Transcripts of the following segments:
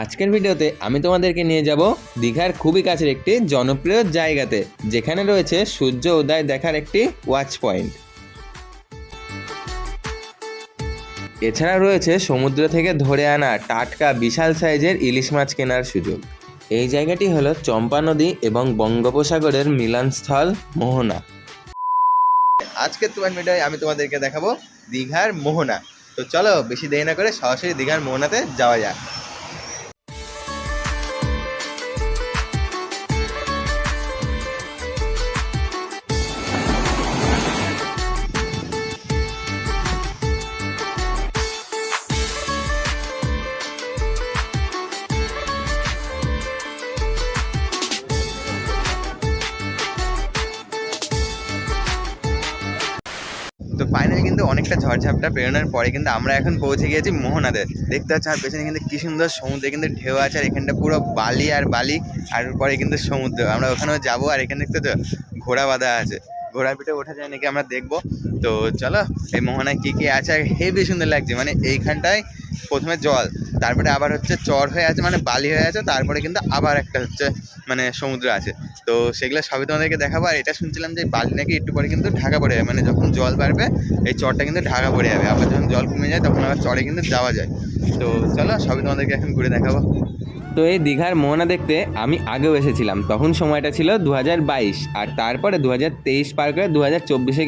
আজকের ভিডিওতে আমি তোমাদেরকে নিয়ে যাব দীঘার খুবই কাছের একটি জনপ্রিয় জায়গাতে, যেখানে রয়েছে সূর্য উদয় দেখার একটি ওয়াচ পয়েন্ট এছাড়া রয়েছে সমুদ্র থেকে ধরে আনা টাটকা বিশাল সাইজের ইলিশ মাছ কেনার সুযোগ। এই জায়গাটি হলো চম্পা নদী এবং বঙ্গোপসাগরের মিলনস্থল মোহনা। আজকের তোমার ভিডিওয় আমি তোমাদেরকে দেখাবো দীঘার মোহনা। তো চলো, বেশি দেরি না করে সরাসরি দীঘার মোহনাতে যাওয়া যাক। কিন্তু অনেকটা ঝড়ঝাপটা পেরোনোর পরে কিন্তু আমরা এখন পৌঁছে গিয়েছি মোহনাতে দেখতে পাচ্ছ আর পেছনে কিন্তু কী সুন্দর সমুদ্রে কিন্তু ঢেউ আছে আর এখানটা পুরো বালি আর বালি আর পরে কিন্তু সমুদ্র। আমরা ওখানেও যাব আর এখানে দেখতে ঘোড়া বাঁধা আছে। ঘোড়া পিঠে ওঠা যায় নাকি আমরা দেখব। তো চলো, এই মোহনায় কী কী আছে আর হেবি সুন্দর লাগছে। মানে এইখানটায় প্রথমে জল তারপরে আবার হচ্ছে চর হয়ে আছে মানে বালি হয়ে আছে, তারপরে কিন্তু আবার একটা হচ্ছে মানে সমুদ্র আছে। তো সেগুলো সবই তোমাদেরকে দেখাবো, আর এটা শুনছিলাম যে বালি নাকি একটু পরে কিন্তু ঢাকা পড়ে যাবে মানে যখন জল বাড়বে, এই চরটা কিন্তু ঢাকা পড়ে যাবে। আবার যখন জল কমে যায়, তখন আবার চরে কিন্তু যাওয়া যায়। তো চলো, সবই তোমাদেরকে এখন ঘুরে দেখাবো। তো এই দীঘার মোহনা দেখতে আমি আগেও এসেছিলাম, তখন সময়টা ছিল দু হাজার বাইশ, আর তারপরে দু হাজার তেইশ পার করে দু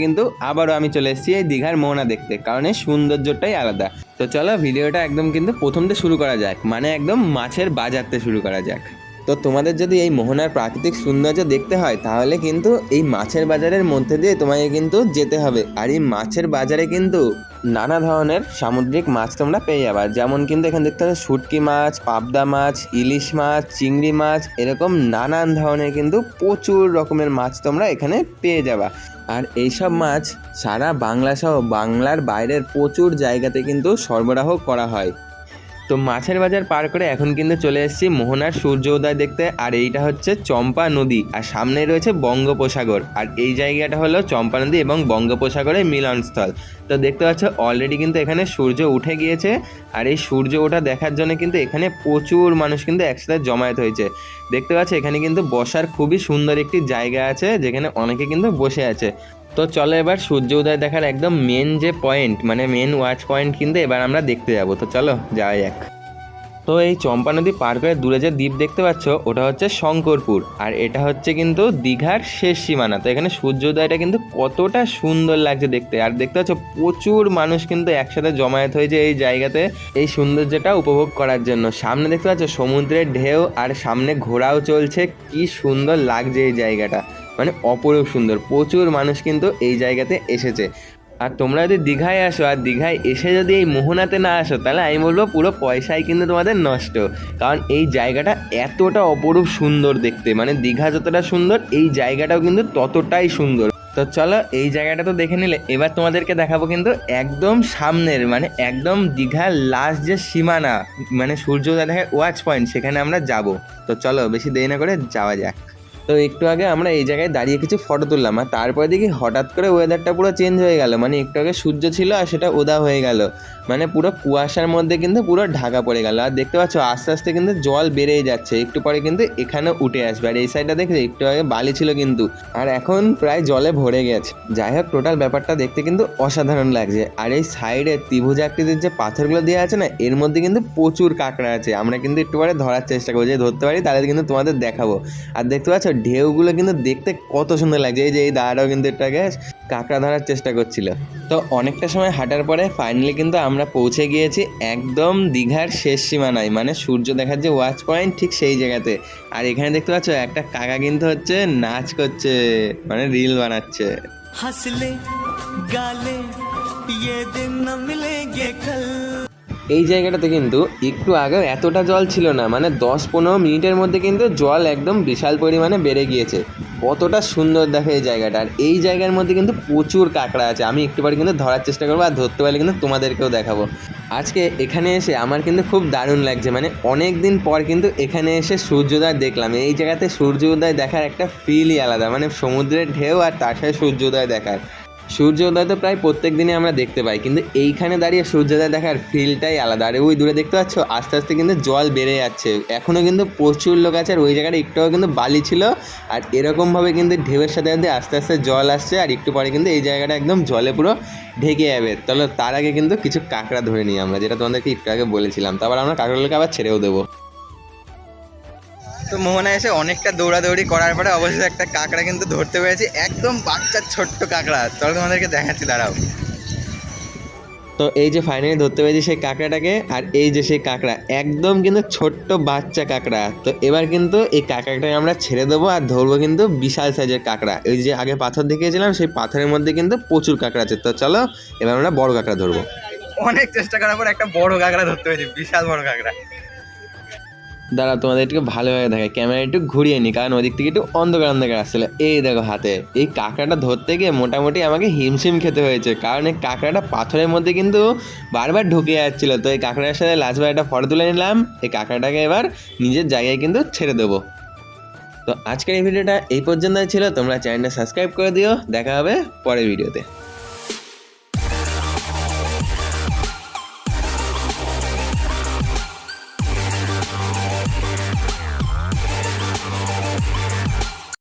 কিন্তু আবারও আমি চলে এসেছি এই দীঘার মোহনা দেখতে, কারণ এই সৌন্দর্যটাই আলাদা। তো চলো ভিডিওটা একদম কিন্তু প্রথমতে শুরু করা যাক। মানে একদম মাছের বাজারতে শুরু করা যাক। তো তোমাদের যদি এই মোহনার প্রাকৃতিক সৌন্দর্য দেখতে হয়, তাহলে কিন্তু এই মাছের বাজারের মধ্যে দিয়ে তোমাকে কিন্তু যেতে হবে। আর এই মাছের বাজারে কিন্তু নানা ধরনের সামুদ্রিক মাছ তোমরা পেয়ে যাবা। যেমন কিন্তু এখানে দেখতে হবে শুটকি মাছ, পাবদা মাছ, ইলিশ মাছ, চিংড়ি মাছ, এরকম নানান ধরনের কিন্তু প্রচুর রকমের মাছ তোমরা এখানে পেয়ে যাবা। আর এইসব মাছ সারা বাংলাসহ বাংলার বাইরের প্রচুর জায়গাতে কিন্তু সরবরাহ করা হয়। তো মাছের বাজার পার করে এখন কিন্তু চলে এসেছি মোহনার সূর্য উদয় দেখতে, আর এইটা হচ্ছে চম্পা নদী। আর সামনে রয়েছে বঙ্গোপসাগর। আর এই জায়গাটা হলো চম্পা নদী এবং বঙ্গোপসাগরের মিলনস্থল। তো দেখতে পাচ্ছ অলরেডি কিন্তু এখানে সূর্য উঠে গিয়েছে। আর এই সূর্য ওঠা দেখার জন্য কিন্তু এখানে প্রচুর মানুষ কিন্তু একসাথে জমায়েত হয়েছে। দেখতে পাচ্ছ, এখানে কিন্তু বসার খুবই সুন্দর একটি জায়গা আছে, যেখানে অনেকে কিন্তু বসে আছে। তো চলো এবার সূর্য উদয় দেখার একদম মেন যে পয়েন্ট মানে মেন ওয়াচ পয়েন্ট কিন্তু এবার আমরা দেখতে যাব। তো চলো যাওয়া যাক। তো এই চম্পা নদী পার করে দূরে যে দ্বীপ দেখতে পাচ্ছ, ওটা হচ্ছে শঙ্করপুর। আর এটা হচ্ছে কিন্তু দীঘার শেষ সীমানা। তো এখানে সূর্যোদয়টা কিন্তু কতটা সুন্দর লাগছে দেখতে। আর দেখতে পাচ্ছ, প্রচুর মানুষ কিন্তু একসাথে জমায়েত হয়েছে এই জায়গাতে এই সৌন্দর্যটা উপভোগ করার জন্য। সামনে দেখতে পাচ্ছ, সমুদ্রের ঢেউ আর সামনে ঘোরাও চলছে। কি সুন্দর লাগছে এই জায়গাটা। মানে অপরূপ সুন্দর। প্রচুর মানুষ কিন্তু এই জায়গাতে এসেছে। আর তোমরা যদি দীঘায় আসো, আর দীঘায় এসে যদি এই মোহনাতে না আসো, তাহলে আমি বলব পুরো পয়সাই কিন্তু তোমাদের নষ্ট। কারণ এই জায়গাটা এতটা অপরূপ সুন্দর দেখতে। মানে দীঘা যতটা সুন্দর, এই জায়গাটাও কিন্তু ততটাই সুন্দর। তো চলো, এই জায়গাটা তো দেখে নিলে। এবার তোমাদেরকে দেখাবো কিন্তু একদম সামনের মানে একদম দীঘার লাস্ট যে সীমানা মানে সূর্যোদয় দেখার ওয়াচ পয়েন্ট সেখানে আমরা যাব। তো চলো, বেশি দেরি না করে যাওয়া যাক। তো একটু আগে আমরা এই জায়গায় দাঁড়িয়ে কিছু ফটো তুললাম আর তারপরে দেখি হঠাৎ করে ওয়েদারটা পুরো চেঞ্জ হয়ে গেল। মানে একটু আগে সূর্য ছিল আর সেটা উদা হয়ে গেল। মানে পুরো কুয়াশার মধ্যে কিন্তু পুরো ঢাকা পড়ে গেল। আর দেখতে পাচ্ছ, আস্তে আস্তে কিন্তু জল বেড়েই যাচ্ছে। একটু পরে কিন্তু এখানে উঠে আসবে। আর এই সাইডটা দেখলে একটু আগে বালি ছিল কিন্তু। আর এখন প্রায় জলে ভরে গেছে। যাই হোক টোটাল ব্যাপারটা দেখতে কিন্তু অসাধারণ লাগছে। আর এই সাইডে ত্রিভুজ আকৃতির যে পাথরগুলো দেওয়া আছে না, এর মধ্যে কিন্তু প্রচুর কাঁকড়া আছে। আমরা কিন্তু একটু পরে ধরার চেষ্টা করব। যে ধরতে পারি, তাহলে কিন্তু তোমাদের দেখাবো। আর দেখতে পাচ্ছ ঢেউগুলো কিন্তু দেখতে কত সুন্দর লাগছে এই যে এই দাঁড়াও কিন্তু একটু আগে কাঁকড়া ধরার চেষ্টা করছিল তো অনেকটা সময় হাঁটার পরে ফাইনালি কিন্তু আমরা পৌঁছে গিয়েছি একদম দীঘার শেষ সীমানায় মানে সূর্য দেখার যে ওয়াচ পয়েন্ট ঠিক সেই জায়গাতে আর এখানে দেখতে পাচ্ছ একটা কাকা কিন্তু হচ্ছে নাচ করছে মানে রিল বানাচ্ছে हंस ले गा ले ये दिन न मिलेंगे कल এই জায়গাটাতে কিন্তু একটু আগেও এতটা জল ছিল না মানে দশ পনেরো মিনিটের মধ্যে কিন্তু জল একদম বিশাল পরিমাণে বেড়ে গিয়েছে। কতটা সুন্দর দেখে এই জায়গাটা। আর এই জায়গার মধ্যে কিন্তু প্রচুর কাঁকড়া আছে। আমি একটু পরে কিন্তু ধরার চেষ্টা করব আর ধরতে পারলে কিন্তু তোমাদেরকেও দেখাবো। আজকে এখানে এসে আমার কিন্তু খুব দারুণ লাগছে মানে অনেক দিন পর কিন্তু এখানে এসে সূর্যোদয় দেখলাম। এই জায়গাতে সূর্যোদয় দেখার একটা ফিলই আলাদা মানে সমুদ্রের ঢেউ আর তার সাথে সূর্যোদয় দেখার। সূর্যোদয় তো প্রায় প্রত্যেক দিনই আমরা দেখতে পাই, কিন্তু এইখানে দাঁড়িয়ে সূর্যোদয় দেখার ফিলটাই আলাদা। আর ওই দূরে দেখতে পাচ্ছ? আস্তে আস্তে কিন্তু জল বেড়ে যাচ্ছে। এখনও কিন্তু প্রচুর লোক আছে, আর ওই জায়গাটা একটুও কিন্তু বালি ছিল, আর এরকমভাবে কিন্তু ঢেউয়ের সাথে সাথে আস্তে আস্তে জল আসছে, আর একটু পরে কিন্তু এই জায়গাটা একদম জলে পুরো ঢেকে যাবে। তাহলে তার আগে কিন্তু কিছু কাঁকড়া ধরে নিই আমরা, যেটা তোমাদেরকে একটু আগে বলেছিলাম। তারপর আমরা কাঁকড়াগুলোকে আবার ছেড়েও দেবো। তো মোহনা এসে অনেকটা দৌড়াদৌড়ি করার পরে অবশ্যই একটা কাঁকড়া কিন্তু ধরতে পেরেছি। একদম বাচ্চা ছোট্ট কাঁকড়া। চলো তোমাদেরকে দেখাচ্ছি, দাঁড়াও। তো এই যে ফাইনালি ধরতে পেরেছি সেই কাঁকড়াটাকে, আর এই যে সেই কাঁকড়া, একদম কিন্তু ছোট্ট বাচ্চা কাঁকড়া। তো এবার কিন্তু এই কাঁকড়াটাকে আমরা ছেড়ে দেবো আর ধরবো কিন্তু বিশাল সাইজের কাঁকড়া। এই যে আগে পাথর দেখিয়েছিলাম, সেই পাথরের মধ্যে কিন্তু প্রচুর কাঁকড়া আছে। তো চলো, এবার আমরা বড় কাঁকড়া ধরবো। অনেক চেষ্টা করার পর একটা বড় কাঁকড়া ধরতে পেরেছি, বিশাল বড় কাঁকড়া। দাঁড়া, তোমাদের একটু ভালোভাবে দেখে ক্যামেরা একটু ঘুরিয়ে নি, কারণ ওদিক থেকে একটু অন্ধকার অন্ধকার আসছিল। এই দেখো হাতে, এই কাঁকড়াটা ধরতে গিয়ে মোটামুটি আমাকে হিমশিম খেতে হয়েছে, কারণ এই কাঁকড়াটা পাথরের মধ্যে কিন্তু বারবার ঢুকে যাচ্ছিল। তো এই কাঁকড়ার সাথে লাস্টবার একটা ফটো তুলে নিলাম, এই কাঁকড়াটাকে এবার নিজের জায়গায় কিন্তু ছেড়ে দেবো। তো আজকের এই ভিডিওটা এই পর্যন্তই ছিল, তোমরা চ্যানেলটা সাবস্ক্রাইব করে দিও, দেখা হবে পরের ভিডিওতে।